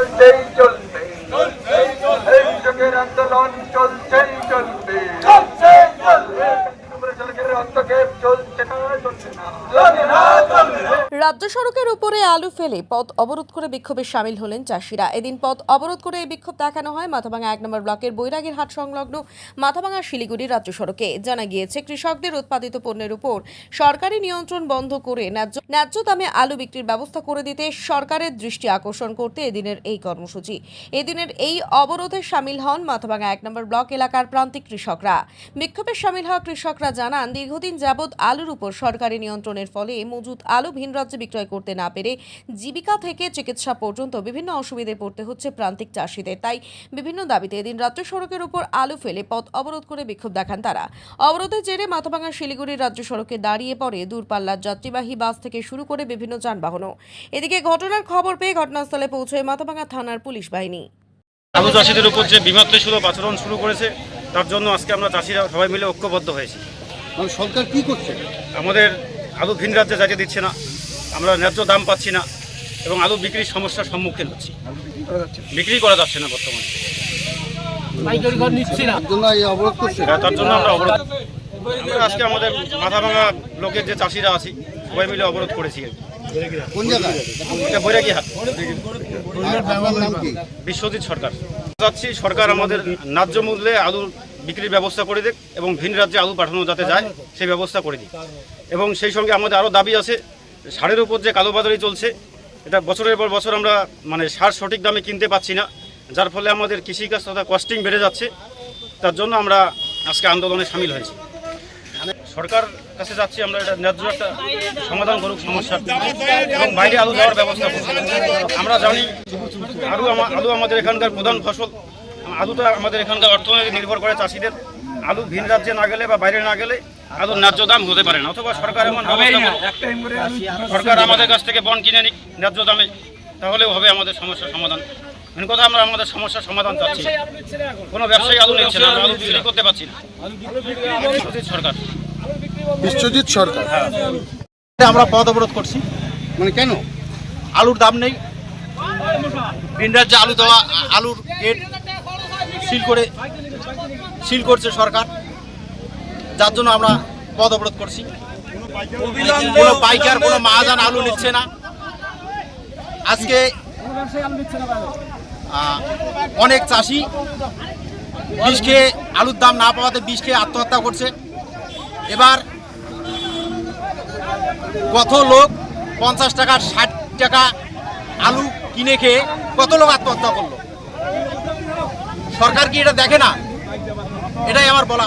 চলছেই চলবে। এই যুগের আন্দোলন চলতেই চলবে। প্রশাসনের চলছে না চলছে না। রাজ্য সড়কের উপরে আলু ফেলে পথ অবরোধ করে বিক্ষোভে সামিল হলেন চাষিরা। এদিন পথ অবরোধ করে এই বিক্ষোভ দেখানো হয় মাথাভাঙা এক নম্বর ব্লকের বৈরাগীর হাট সংলগ্ন মাথাভাঙা শিলিগুড়ি রাজ্য সড়কে। জানা গিয়েছে, কৃষকদের উৎপাদিত পণ্যের উপর সরকারি নিয়ন্ত্রণ বন্ধ করে ন্যায্য দামে আলু বিক্রির ব্যবস্থা করে দিতে সরকারের দৃষ্টি আকর্ষণ করতে এদিনের এই কর্মসূচি। এদিনের এই অবরোধে সামিল হন মাথাভাঙা এক নম্বর ব্লক এলাকার প্রান্তিক কৃষকরা। বিক্ষোভে সামিল হওয়া কৃষকরা জানান, দীর্ঘদিন যাবৎ আলুর উপর সরকারি নিয়ন্ত্রণের ফলে মজুদ আলু ভিন রাজ্যে বিক্রয় করতে না পেরে জীবিকা থেকে চিকিৎসা পর্যন্ত বিভিন্ন অসুবিধায় পড়তে হচ্ছে প্রান্তিক চাষিদের। তাই বিভিন্ন দাবিতে এদিন রাজ্য সড়কের উপর আলু ফেলে পথ অবরোধ করে বিক্ষোভ দেখান তারা। অবরোধের জেরে মাথাভাঙা শিলিগুড়ির রাজ্য সড়কে দাঁড়িয়ে পড়ে দূরপাল্লার যাত্রীবাহী বাস থেকে শুরু করে বিভিন্ন যানবাহনও। এদিকে ঘটনার খবর পেয়ে ঘটনাস্থলে পৌঁছয় মাথাভাঙা থানার পুলিশ বাহিনী। আলু চাষিদের উপর যে বিমাত্রসুলভ আচরণ শুরু করেছে তার জন্য আজকে আমরা চাষিরা সবাই মিলে ঐক্যবদ্ধ হয়েছি। সরকার কি করছে? আমাদের আলু ভিন রাজ্যে যাইতে দিচ্ছে না। আমরা ন্যায্য দাম পাচ্ছি না এবং আলু বিক্রির সমস্যার সম্মুখীন হচ্ছি। বিক্রি করা যাচ্ছে না বর্তমানে। তার জন্য হ্যাঁ, তার জন্য আমরা অবরোধ আমরা আজকে আমাদের মাথা ভাঙা লোকের যে চাষিরা আছি সবাই মিলে অবরোধ করেছি। আর বিশ্বজিৎ সরকার। চাচ্ছি সরকার আমাদের ন্যায্য মূল্যে আলুর বিক্রির ব্যবস্থা করে দিক এবং ভিন রাজ্যে আলু পাঠানো যাতে যায় সেই ব্যবস্থা করে দিক। এবং সেই সঙ্গে আমাদের আরও দাবি আছে সারের উপর যে কালোবাজারি চলছে, এটা বছরের পর বছর আমরা মানে সার সঠিক দামে কিনতে পাচ্ছি না, যার ফলে আমাদের কৃষিকাজ তথা কস্টিং বেড়ে যাচ্ছে, তার জন্য আমরা আজকে আন্দোলনে সামিল হয়েছি। সরকার কাছে যাচ্ছি, আমরা এটা ন্যায্য একটা সমাধান করুক সমস্যার এবং বাইরে আলু যাওয়ার ব্যবস্থা আমরা জানি আলু আলু আমাদের এখানকার প্রধান ফসল, আলুটা আমাদের এখানকার অর্থনীতি নির্ভর করে চাষিদের। আলু ভিন রাজ্যে না গেলে বা বাইরে না গেলে আলুর ন্যায্য দাম হতে পারে না। অথবা সরকার এমন সরকার আমাদের কাছ থেকে বন কিনে নিক ন্যায্য দামে তাহলেও হবে আমাদের সমস্যার সমাধান। মেন কথা আমরা আমাদের সমস্যার সমাধান চাচ্ছি। কোনো ব্যবসায়ী আলু নিচ্ছে না আমরা আলু বিক্রি করতে পারছি না। সরকার। বিশ্বজিৎ সরকার। আমরা পথ অবরোধ করছি। মানে কেন? আলুর দাম নেই। ভিন রাজ্যে আলু দেওয়া আলুর গেট সিল করে সিল করছে সরকার। যার জন্য আমরা পথ অবরোধ করছি। পাইকার, কোনো মাহাজান আলু নিচ্ছে না। আজকে অনেক চাষি বিষ খেয়ে আলুর দাম না পাওয়াতে বিষ খেয়ে আত্মহত্যা করছে। এবার কত লোক পঞ্চাশ টাকা, ষাট টাকা আলু কিনে খেয়ে কত লোক আত্মহত্যা করল? সরকার কি এটা দেখে না? এটাই আমার বলা